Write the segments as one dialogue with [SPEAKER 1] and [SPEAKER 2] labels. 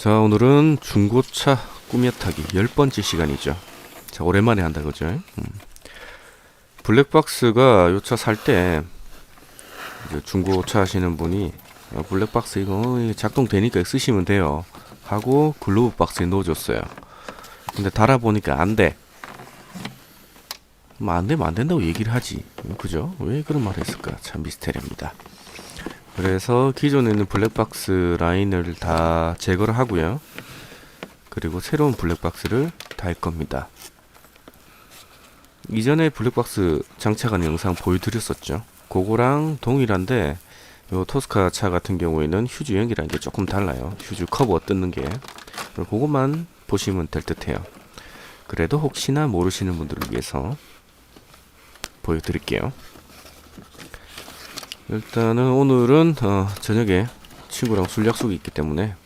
[SPEAKER 1] 자 오늘은 중고차 꾸며타기 열 번째 시간이죠. 자 오랜만에 한다 그죠? 음. 블랙박스가 요 차 살 때 중고차 하시는 분이 아, 블랙박스 이거 작동되니까 쓰시면 돼요 하고 글로브 박스에 넣어줬어요. 근데 달아보니까 안 돼. 뭐 안 되면 안 된다고 얘기를 하지. 그죠? 왜 그런 말을 했을까? 참 미스테리입니다. 그래서 기존에 있는 블랙박스 라인을 다 제거를 하고요. 그리고 새로운 블랙박스를 달 겁니다. 이전에 블랙박스 장착한 영상 보여드렸었죠. 그거랑 동일한데 요 토스카 차 같은 경우에는 휴즈 연기라는 게 조금 달라요. 휴즈 커버 뜯는 게. 그것만 보시면 될 듯해요. 그래도 혹시나 모르시는 분들을 위해서 보여드릴게요. 일단은 오늘은 어, 저녁에 친구랑 술 약속이 있기 때문에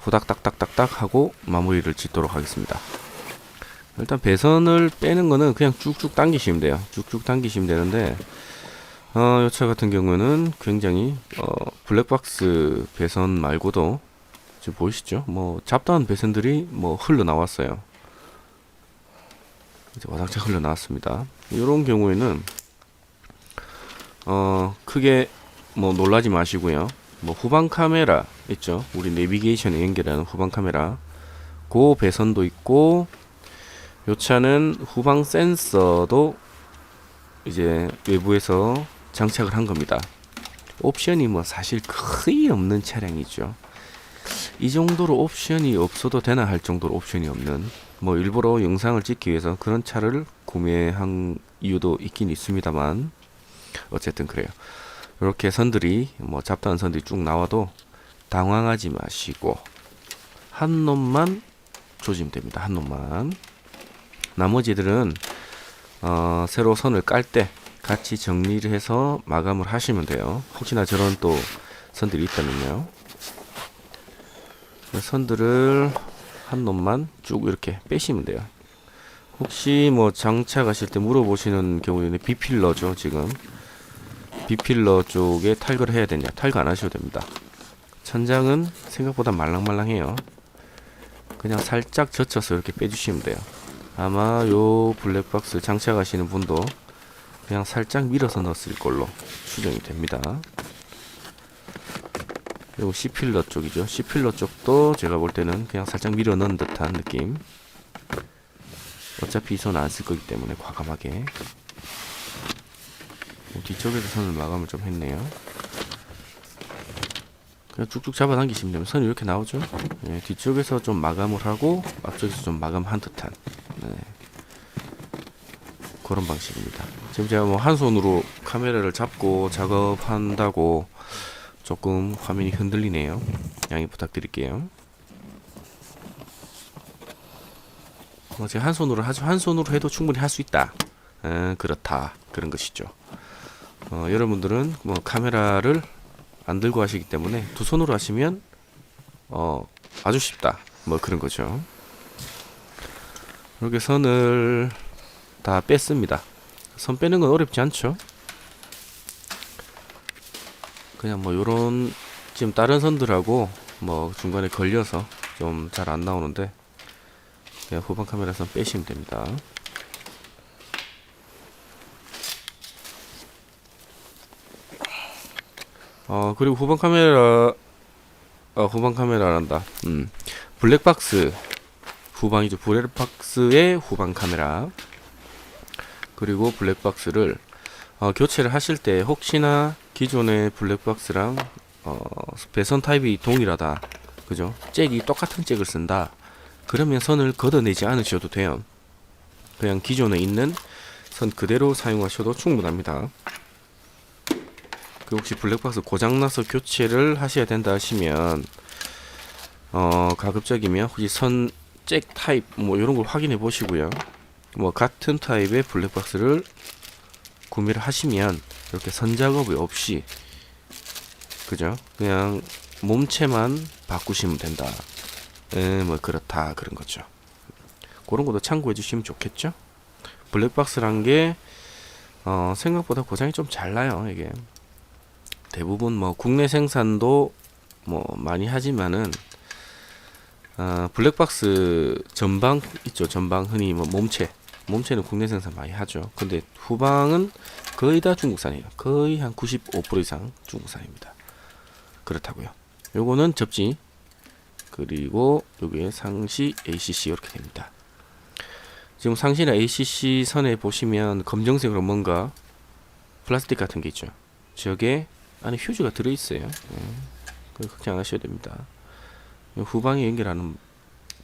[SPEAKER 1] 후닥닥닥닥닥 하고 마무리를 짓도록 하겠습니다. 일단 배선을 빼는 거는 그냥 쭉쭉 당기시면 돼요. 쭉쭉 당기시면 되는데 어, 이차 같은 경우는 굉장히 어, 블랙박스 배선 말고도 지금 보이시죠? 뭐 잡다한 배선들이 뭐 흘러 나왔어요. 이제 와장창 흘러 나왔습니다. 이런 경우에는 어 크게 뭐 놀라지 마시고요. 뭐 후방 카메라 있죠. 우리 내비게이션에 연결하는 후방 카메라. 그 배선도 있고 요 차는 후방 센서도 이제 외부에서 장착을 한 겁니다. 옵션이 뭐 사실 거의 없는 차량이죠. 이 정도로 옵션이 없어도 되나 할 정도로 옵션이 없는 뭐 일부러 영상을 찍기 위해서 그런 차를 구매한 이유도 있긴 있습니다만 어쨌든 그래요. 이렇게 선들이 뭐 잡다한 선들이 쭉 나와도 당황하지 마시고 한 놈만 조지면 됩니다. 한 놈만. 나머지들은 어, 새로 선을 깔 때 같이 정리를 해서 마감을 하시면 돼요. 혹시나 저런 또 선들이 있다면요. 그 선들을 한 놈만 쭉 이렇게 빼시면 돼요. 혹시 뭐 장착하실 때 물어보시는 경우에는 비필러죠 지금 비필러 쪽에 탈거를 해야 되냐? 탈거 안 하셔도 됩니다. 천장은 생각보다 말랑말랑해요. 그냥 살짝 젖혀서 이렇게 빼주시면 돼요. 아마 요 블랙박스 장착하시는 분도 그냥 살짝 밀어서 넣었을 걸로 추정이 됩니다. 그리고 C필러 쪽이죠. C필러 쪽도 제가 볼 때는 그냥 살짝 밀어 넣은 듯한 느낌. 어차피 이손안 쓸 거기 때문에 과감하게. 어, 뒤쪽에서 선을 마감을 좀 했네요 그냥 쭉쭉 잡아당기시면 되면 선이 이렇게 나오죠 예, 뒤쪽에서 좀 마감을 하고 앞쪽에서 좀 마감한 듯한 네. 그런 방식입니다 지금 제가 뭐 한 손으로 카메라를 잡고 작업한다고 조금 화면이 흔들리네요 양해 부탁드릴게요 뭐 제가 한 손으로 하죠. 한 손으로 해도 충분히 할 수 있다. 에, 그렇다. 그런 것이죠. 어, 여러분들은 뭐 카메라를 안 들고 하시기 때문에 두 손으로 하시면 어, 아주 쉽다. 뭐 그런 거죠. 이렇게 선을 다 뺐습니다. 선 빼는 건 어렵지 않죠. 그냥 뭐 요런 지금 다른 선들하고 뭐 중간에 걸려서 좀 잘 안 나오는데 후방 카메라에서 빼시면 됩니다. 어 그리고 후방 카메라 어 후방 카메라란다. 음 블랙박스 후방이죠. 블랙박스의 후방 카메라 그리고 블랙박스를 어, 교체를 하실 때 혹시나 기존의 블랙박스랑 어, 배선 타입이 동일하다. 그죠? 잭이 똑같은 잭을 쓴다. 그러면 선을 걷어내지 않으셔도 돼요. 그냥 기존에 있는 선 그대로 사용하셔도 충분합니다. 그 혹시 블랙박스 고장나서 교체를 하셔야 된다 하시면 어 가급적이면 혹시 선잭 타입 뭐 이런 걸 확인해 보시고요. 뭐 같은 타입의 블랙박스를 구매를 하시면 이렇게 선 작업이 없이 그죠? 그냥 몸체만 바꾸시면 된다. 에, 뭐 그렇다 그런 거죠. 그런 것도 참고해 주시면 좋겠죠. 블랙박스란 게 어, 생각보다 고장이 좀 잘 나요. 이게 대부분 뭐 국내 생산도 뭐 많이 하지만은 아, 블랙박스 전방 있죠. 전방 흔히 뭐 몸체. 몸체는 국내 생산 많이 하죠. 근데 후방은 거의 다 중국산이에요. 거의 한 95% 이상 중국산입니다. 그렇다고요. 요거는 접지 그리고 여기에 상시 ACC 이렇게 됩니다. 지금 상시나 ACC 선에 보시면 검정색으로 뭔가 플라스틱 같은 게 있죠. 저게 안에 휴즈가 들어 있어요. 예. 그 걱정 안 하셔도 됩니다. 이 후방에 연결하는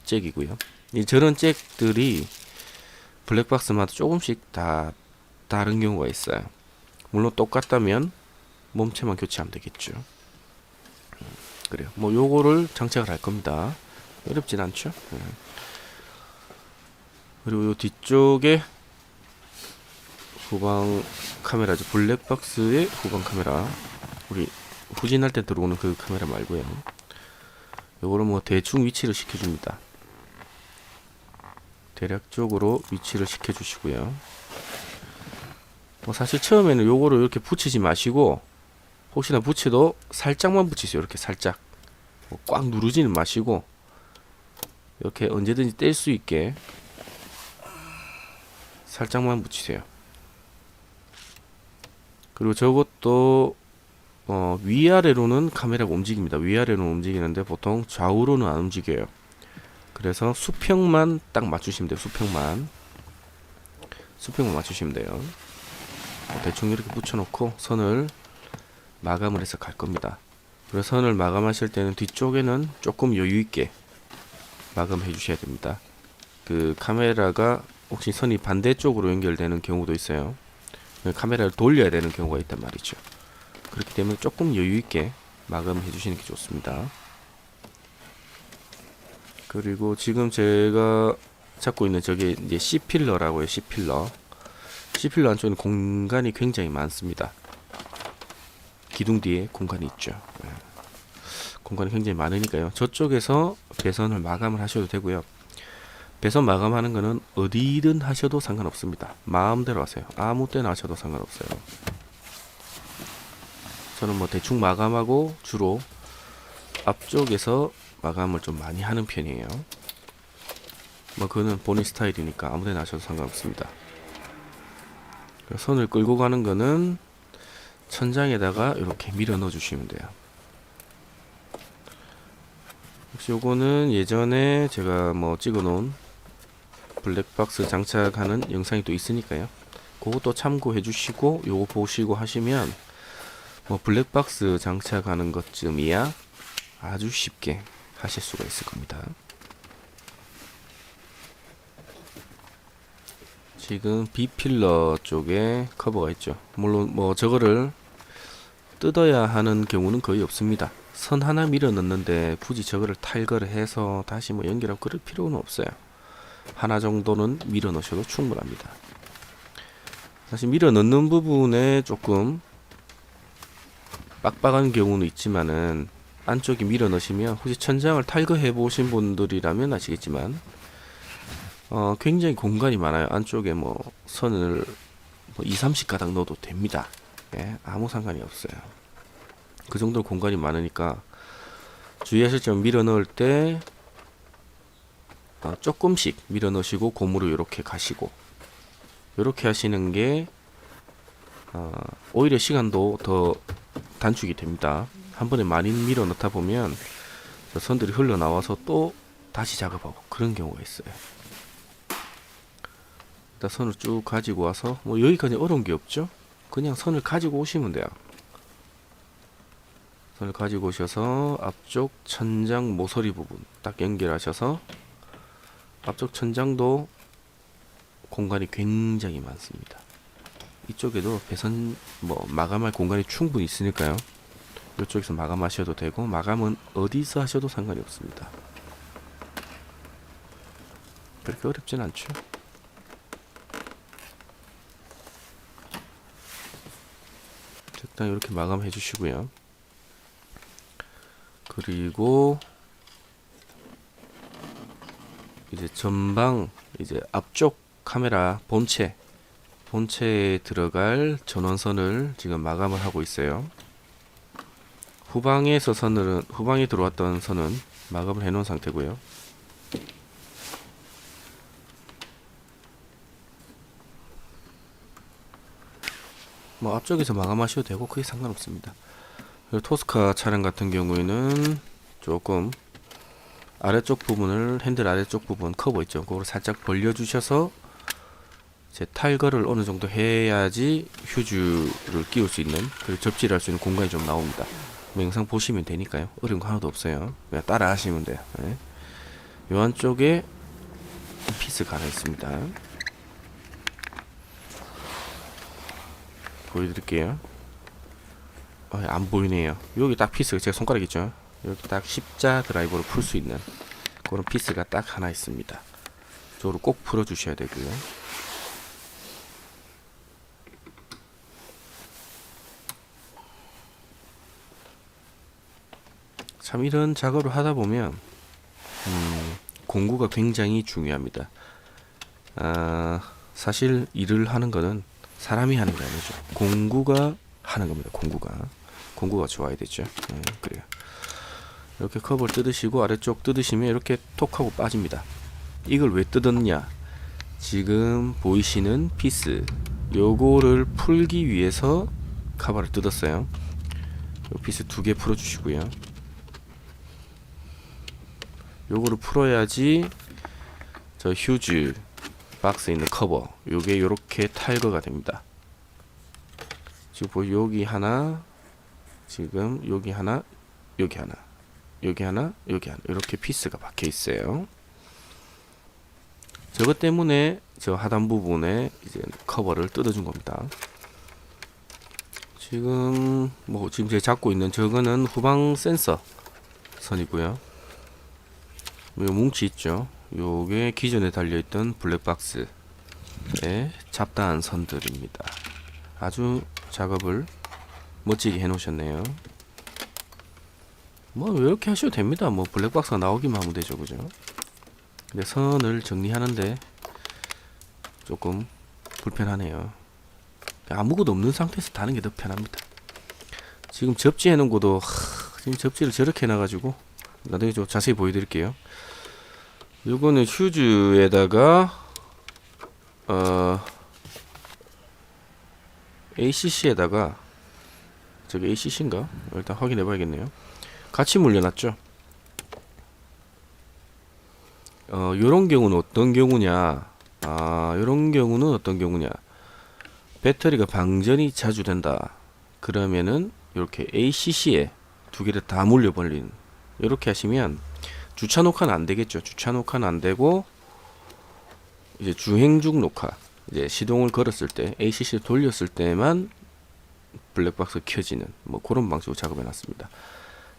[SPEAKER 1] 잭이고요. 이 저런 잭들이 블랙박스마다 조금씩 다 다른 경우가 있어요. 물론 똑같다면 몸체만 교체하면 되겠죠. 음, 그래요. 뭐 요거를 장착을 할 겁니다. 어렵진 않죠. 예. 그리고 요 뒤쪽에 후방 카메라죠. 블랙박스의 후방 카메라. 우리 후진할 때 들어오는 그 카메라 말고요. 요거를 뭐 대충 위치를 시켜줍니다. 대략적으로 위치를 시켜주시고요. 뭐 사실 처음에는 요거를 이렇게 붙이지 마시고 혹시나 붙여도 살짝만 붙이세요. 이렇게 살짝 뭐 꽉 누르지는 마시고 이렇게 언제든지 뗄 수 있게 살짝만 붙이세요. 그리고 저것도 어, 위아래로는 카메라가 움직입니다. 위아래로는 움직이는데 보통 좌우로는 안 움직여요. 그래서 수평만 딱 맞추시면 돼요. 수평만. 수평만 맞추시면 돼요. 어, 대충 이렇게 붙여놓고 선을 마감을 해서 갈 겁니다. 그래서 선을 마감하실 때는 뒤쪽에는 조금 여유 있게 마감해 주셔야 됩니다. 그 카메라가 혹시 선이 반대쪽으로 연결되는 경우도 있어요. 그 카메라를 돌려야 되는 경우가 있단 말이죠. 그렇기 때문에 조금 여유 있게 마감해 주시는 게 좋습니다. 그리고 지금 제가 찾고 있는 저게 이제 C 필러라고 해요. C 필러. C 필러 안쪽에는 공간이 굉장히 많습니다. 기둥 뒤에 공간이 있죠. 네. 공간이 굉장히 많으니까요. 저쪽에서 배선을 마감을 하셔도 되고요. 배선 마감하는 거는 어디든 하셔도 상관없습니다. 마음대로 하세요. 아무 때나 하셔도 상관없어요. 저는 뭐 대충 마감하고 주로 앞쪽에서 마감을 좀 많이 하는 편이에요. 뭐 그거는 본인 스타일이니까 아무데나 하셔도 상관없습니다. 선을 끌고 가는 거는 천장에다가 이렇게 밀어 넣어 주시면 돼요. 혹시 요거는 예전에 제가 뭐 찍어 놓은 블랙박스 장착하는 영상이 또 있으니까요. 그것도 참고해 주시고 요거 보시고 하시면 뭐 블랙박스 장착하는 것쯤이야 아주 쉽게 하실 수가 있을 겁니다. 지금 B필러 쪽에 커버가 있죠. 물론 뭐 저거를 뜯어야 하는 경우는 거의 없습니다. 선 하나 밀어 넣는데 굳이 저거를 탈거를 해서 다시 뭐 연결하고 그럴 필요는 없어요. 하나 정도는 밀어 넣으셔도 충분합니다. 사실 밀어 넣는 부분에 조금 빡빡한 경우는 있지만은 안쪽에 밀어 넣으시면 혹시 천장을 탈거해 보신 분들이라면 아시겠지만 어 굉장히 공간이 많아요. 안쪽에 뭐 선을 뭐 2, 30가닥 넣어도 됩니다. 예, 아무 상관이 없어요. 그 정도 공간이 많으니까 주의하실 점 밀어 넣을 때 어, 조금씩 밀어 넣으시고 고무로 이렇게 가시고 이렇게 하시는 게 어, 오히려 시간도 더 단축이 됩니다. 한 번에 많이 밀어 넣다 보면 저 선들이 흘러나와서 또 다시 작업하고 그런 경우가 있어요. 일단 선을 쭉 가지고 와서 뭐 여기까지 어려운 게 없죠. 그냥 선을 가지고 오시면 돼요. 선을 가지고 오셔서 앞쪽 천장 모서리 부분 딱 연결하셔서 앞쪽 천장도 공간이 굉장히 많습니다. 이쪽에도 배선 뭐 마감할 공간이 충분히 있으니까요. 이쪽에서 마감하셔도 되고 마감은 어디서 하셔도 상관이 없습니다. 그렇게 어렵진 않죠. 적당히 이렇게 마감해 주시고요. 그리고 이제 전방 이제 앞쪽 카메라 본체 본체에 들어갈 전원선을 지금 마감을 하고 있어요. 후방에서 선은 후방에 들어왔던 선은 마감을 해 놓은 상태고요. 뭐 앞쪽에서 마감하셔도 되고 크게 상관없습니다. 토스카 차량 같은 경우에는 조금 아래쪽 부분을 핸들 아래쪽 부분 커버 있죠. 그걸 살짝 벌려 주셔서 제 탈거를 어느 정도 해야지 휴즈를 끼울 수 있는 그리고 접지를 할 수 있는 공간이 좀 나옵니다. 뭐 영상 보시면 되니까요. 어려운 거 하나도 없어요. 그냥 따라 하시면 돼요. 네. 요 안쪽에 피스가 하나 있습니다. 보여드릴게요. 어, 안 보이네요. 여기 딱 피스가 제 손가락 있죠. 여기 딱 십자 드라이버로 풀 수 있는 그런 피스가 딱 하나 있습니다. 저로 꼭 풀어주셔야 되고요. 참 이런 작업을 하다 보면 음, 공구가 굉장히 중요합니다. 아, 사실 일을 하는 거는 사람이 하는 게 아니죠. 공구가 하는 겁니다. 공구가 공구가 좋아야 되죠. 네, 그래요. 이렇게 컵을 뜯으시고 아래쪽 뜯으시면 이렇게 톡 하고 빠집니다. 이걸 왜 뜯었냐? 지금 보이시는 피스 요거를 풀기 위해서 카바를 뜯었어요. 요 피스 두 개 풀어주시고요. 요거를 풀어야지 저 휴즈 박스에 있는 커버 요게 요렇게 탈거가 됩니다. 지금 보이 여기 하나 지금 여기 하나 여기 하나 여기 하나 여기 하나 이렇게 피스가 박혀 있어요. 저것 때문에 저 하단 부분에 이제 커버를 뜯어준 겁니다. 지금 뭐 지금 제가 잡고 있는 저거는 후방 센서 선이고요. 요 뭉치 있죠. 요게 기존에 달려있던 블랙박스의 잡다한 선들입니다. 아주 작업을 멋지게 해 놓으셨네요. 뭐 이렇게 하셔도 됩니다. 뭐 블랙박스가 나오기만 하면 되죠, 그죠? 근데 선을 정리하는데 조금 불편하네요. 아무것도 없는 상태에서 다는 게 더 편합니다. 지금 접지 해놓은 것도 하, 지금 접지를 저렇게 해놔가지고 나중에 좀 자세히 보여드릴게요. 요거는 휴즈에다가 어 ACC에다가 저게 ACC인가? 일단 확인해 봐야겠네요. 같이 물려놨죠. 어 요런 경우는 어떤 경우냐? 아 요런 경우는 어떤 경우냐? 배터리가 방전이 자주 된다. 그러면은 이렇게 ACC에 두 개를 다 물려버린 이렇게 하시면 주차 녹화는 안 되겠죠. 주차 녹화는 안 되고 이제 주행 중 녹화 이제 시동을 걸었을 때 ACC를 돌렸을 때만 블랙박스 켜지는 뭐 그런 방식으로 작업해 놨습니다.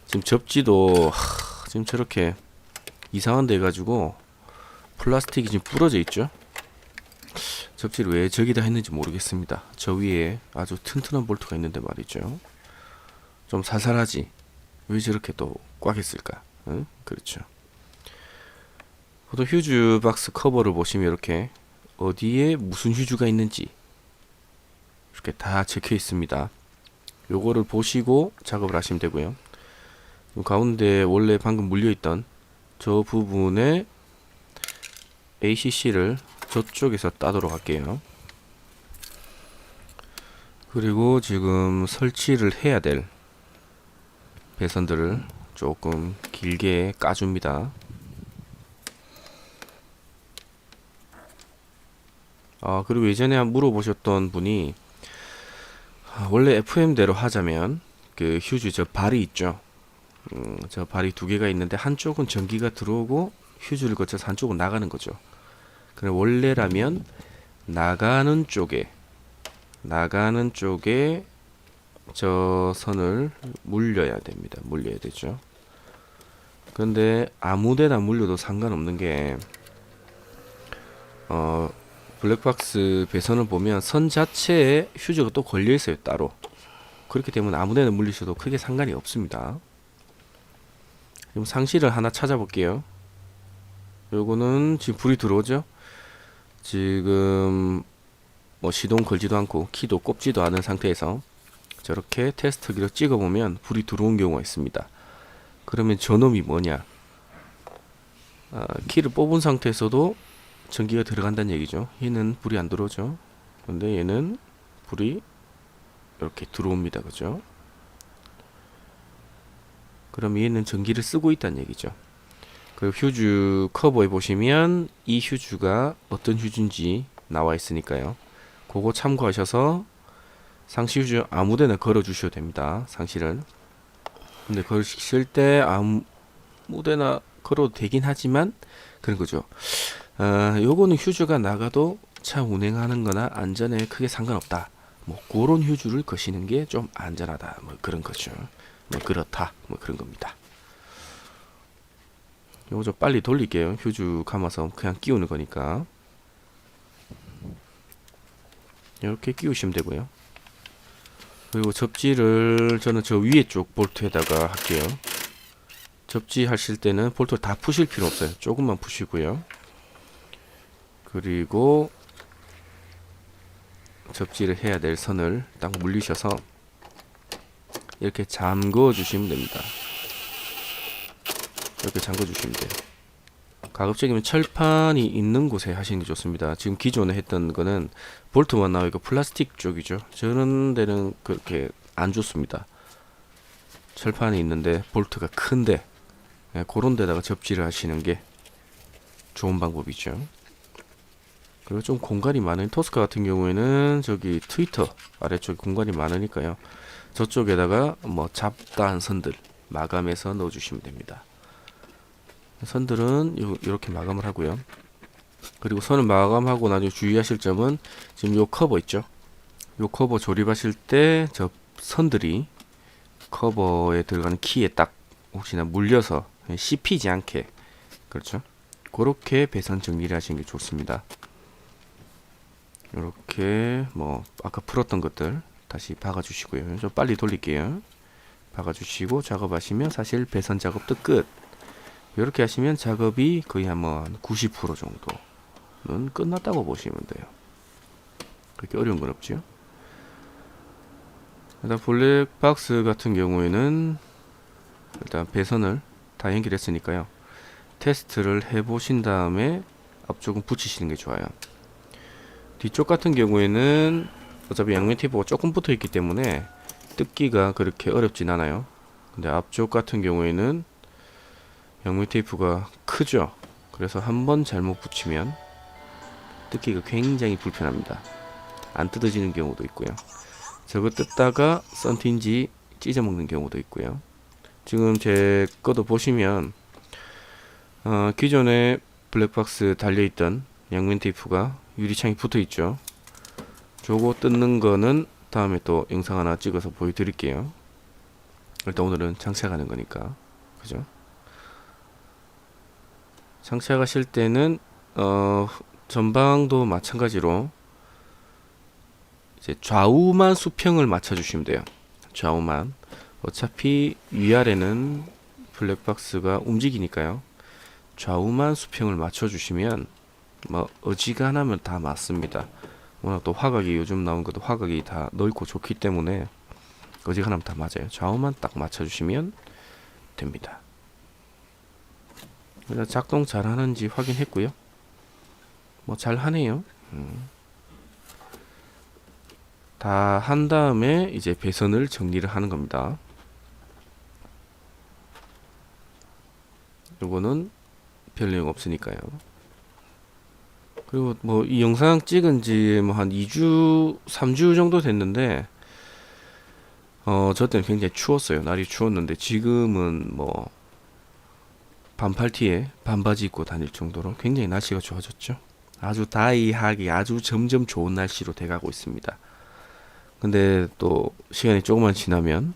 [SPEAKER 1] 지금 접지도 하, 지금 저렇게 이상한 데 가지고 플라스틱이 지금 부러져 있죠. 접지를 왜 저기다 했는지 모르겠습니다. 저 위에 아주 튼튼한 볼트가 있는데 말이죠. 좀 살살하지. 왜 저렇게 또꽉 했을까? 응? 그렇죠. 보통 휴즈 박스 커버를 보시면 이렇게 어디에 무슨 휴즈가 있는지 이렇게 다 적혀 있습니다. 요거를 보시고 작업을 하시면 되고요. 가운데 원래 방금 물려 있던 저 부분에 ACC를 저쪽에서 따도록 할게요. 그리고 지금 설치를 해야 될 배선들을 조금 길게 까줍니다. 아, 그리고 예전에 한 물어보셨던 분이 아, 원래 FM대로 하자면 그 휴즈 저 발이 있죠. 음, 저 발이 두 개가 있는데 한쪽은 전기가 들어오고 휴즈를 거쳐서 한쪽은 나가는 거죠. 그래 원래라면 나가는 쪽에 나가는 쪽에 저 선을 물려야 됩니다. 물려야 되죠. 근데 아무데나 물려도 상관없는 게 어, 블랙박스 배선을 보면 선 자체에 휴즈가 또 걸려 있어요 따로. 그렇기 때문에 아무데나 물리셔도 크게 상관이 없습니다. 그럼 상시를 하나 찾아볼게요. 요거는 지금 불이 들어오죠? 지금 뭐 시동 걸지도 않고 키도 꼽지도 않은 상태에서 저렇게 테스트기로 찍어보면 불이 들어온 경우가 있습니다. 그러면 저놈이 뭐냐? 아, 키를 뽑은 상태에서도 전기가 들어간다는 얘기죠. 얘는 불이 안 들어오죠. 근데 얘는 불이 이렇게 들어옵니다. 그죠? 그럼 얘는 전기를 쓰고 있다는 얘기죠. 그 휴즈 커버에 보시면 이 휴즈가 어떤 휴즈인지 나와 있으니까요. 그거 참고하셔서 상시 휴즈 아무데나 걸어 주셔도 됩니다. 상시를. 근데 걸으실 때 아무데나 걸어도 되긴 하지만 그런 거죠. 아, 요거는 휴즈가 나가도 차 운행하는 거나 안전에 크게 상관없다. 뭐 그런 휴즈를 거시는 게 좀 안전하다. 뭐 그런 거죠. 뭐 그렇다. 뭐 그런 겁니다. 요거 좀 빨리 돌릴게요. 휴즈 감아서 그냥 끼우는 거니까. 이렇게 끼우시면 되고요. 그리고 접지를 저는 저 위에 쪽 볼트에다가 할게요. 접지 하실 때는 볼트를 다 푸실 필요 없어요. 조금만 푸시고요. 그리고 접지를 해야 될 선을 딱 물리셔서 이렇게 잠궈 주시면 됩니다. 이렇게 잠궈 주시면 돼요. 가급적이면 철판이 있는 곳에 하시는 게 좋습니다. 지금 기존에 했던 거는 볼트만 나와 있고 플라스틱 쪽이죠. 저런 데는 그렇게 안 좋습니다. 철판이 있는데 볼트가 큰데 예, 그런 데다가 접지를 하시는 게 좋은 방법이죠. 그리고 좀 공간이 많은 토스카 같은 경우에는 저기 트위터 아래쪽에 공간이 많으니까요. 저쪽에다가 뭐 잡다한 선들 마감해서 넣어주시면 됩니다. 선들은 요, 이렇게 마감을 하고요. 그리고 선을 마감하고 나중에 주의하실 점은 지금 요 커버 있죠? 요 커버 조립하실 때 저 선들이 커버에 들어가는 키에 딱 혹시나 물려서 씹히지 않게 그렇죠? 그렇게 배선 정리를 하시는 게 좋습니다. 이렇게 뭐 아까 풀었던 것들 다시 박아주시고요. 좀 빨리 돌릴게요. 박아주시고 작업하시면 사실 배선 작업도 끝. 이렇게 하시면 작업이 거의 한뭐90% 정도는 끝났다고 보시면 돼요. 그렇게 어려운 건 없죠. 일단 블랙박스 같은 경우에는 일단 배선을 다 연결했으니까요. 테스트를 해보신 다음에 앞쪽은 붙이시는 게 좋아요. 뒤쪽 같은 경우에는 어차피 양면 테이프가 조금 붙어 있기 때문에 뜯기가 그렇게 어렵진 않아요. 근데 앞쪽 같은 경우에는 양면 테이프가 크죠. 그래서 한 번 잘못 붙이면 뜯기가 굉장히 불편합니다. 안 뜯어지는 경우도 있고요. 저거 뜯다가 썬틴지 찢어먹는 경우도 있고요. 지금 제 거도 보시면 어, 기존에 블랙박스 달려있던 양면 테이프가 유리창이 붙어 있죠. 저거 뜯는 거는 다음에 또 영상 하나 찍어서 보여드릴게요. 일단 오늘은 장착하는 거니까 그죠? 장착하실 때는 어, 전방도 마찬가지로 이제 좌우만 수평을 맞춰주시면 돼요. 좌우만. 어차피 위아래는 블랙박스가 움직이니까요. 좌우만 수평을 맞춰주시면 뭐 어지간하면 다 맞습니다. 워낙 또 화각이 요즘 나온 것도 화각이 다 넓고 좋기 때문에 어지간하면 다 맞아요. 좌우만 딱 맞춰주시면 됩니다. 작동 잘 하는지 확인했고요. 뭐 잘 하네요. 음. 다한 다음에 이제 배선을 정리를 하는 겁니다. 요거는 별 내용 없으니까요. 그리고 뭐 이 영상 찍은 지 뭐 한 2주, 3주 정도 됐는데 어, 저 때는 굉장히 추웠어요. 날이 추웠는데 지금은 뭐 반팔티에 반바지 입고 다닐 정도로 굉장히 날씨가 좋아졌죠. 아주 다이하게 아주 점점 좋은 날씨로 돼가고 있습니다. 근데 또 시간이 조금만 지나면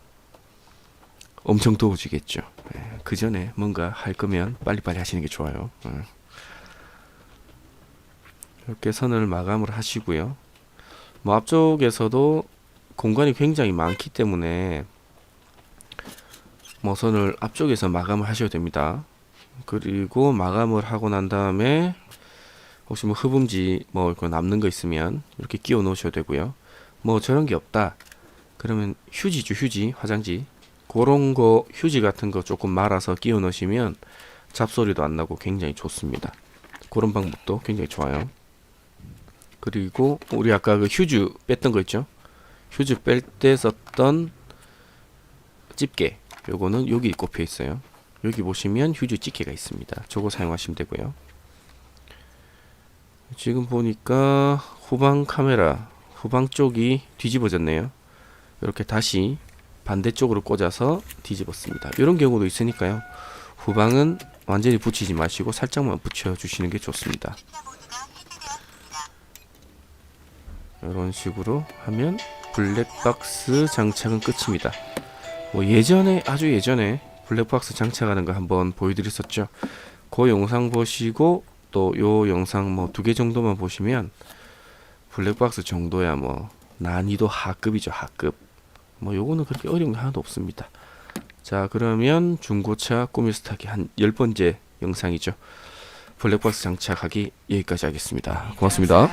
[SPEAKER 1] 엄청 더워지겠죠. 예, 그 전에 뭔가 할 거면 빨리빨리 하시는 게 좋아요. 예. 이렇게 선을 마감을 하시고요. 뭐 앞쪽에서도 공간이 굉장히 많기 때문에 뭐 선을 앞쪽에서 마감을 하셔도 됩니다. 그리고 마감을 하고 난 다음에 혹시 뭐 흡음지 뭐 남는 거 있으면 이렇게 끼워 놓으셔도 되고요. 뭐 저런 게 없다. 그러면 휴지죠, 휴지, 화장지. 그런 거 휴지 같은 거 조금 말아서 끼워 넣으시면 잡소리도 안 나고 굉장히 좋습니다. 그런 방법도 굉장히 좋아요. 그리고 우리 아까 그 휴즈 뺐던 거 있죠? 휴즈 뺄때 썼던 집게 요거는 여기 꼽혀 있어요 여기 보시면 휴즈 집게가 있습니다. 저거 사용하시면 되고요. 지금 보니까 후방 카메라 후방 쪽이 뒤집어졌네요. 이렇게 다시 반대쪽으로 꽂아서 뒤집었습니다. 이런 경우도 있으니까요. 후방은 완전히 붙이지 마시고 살짝만 붙여 주시는 게 좋습니다. 이런 식으로 하면 블랙박스 장착은 끝입니다. 뭐 예전에 아주 예전에 블랙박스 장착하는 거 한번 보여드렸었죠. 그 영상 보시고 또 요 영상 뭐 두 개 정도만 보시면 블랙박스 정도야 뭐 난이도 하급이죠 하급. 뭐 요거는 그렇게 어려운 게 하나도 없습니다. 자 그러면 중고차 꾸밀 스타기 한 열 번째 영상이죠. 블랙박스 장착하기 여기까지 하겠습니다. 고맙습니다.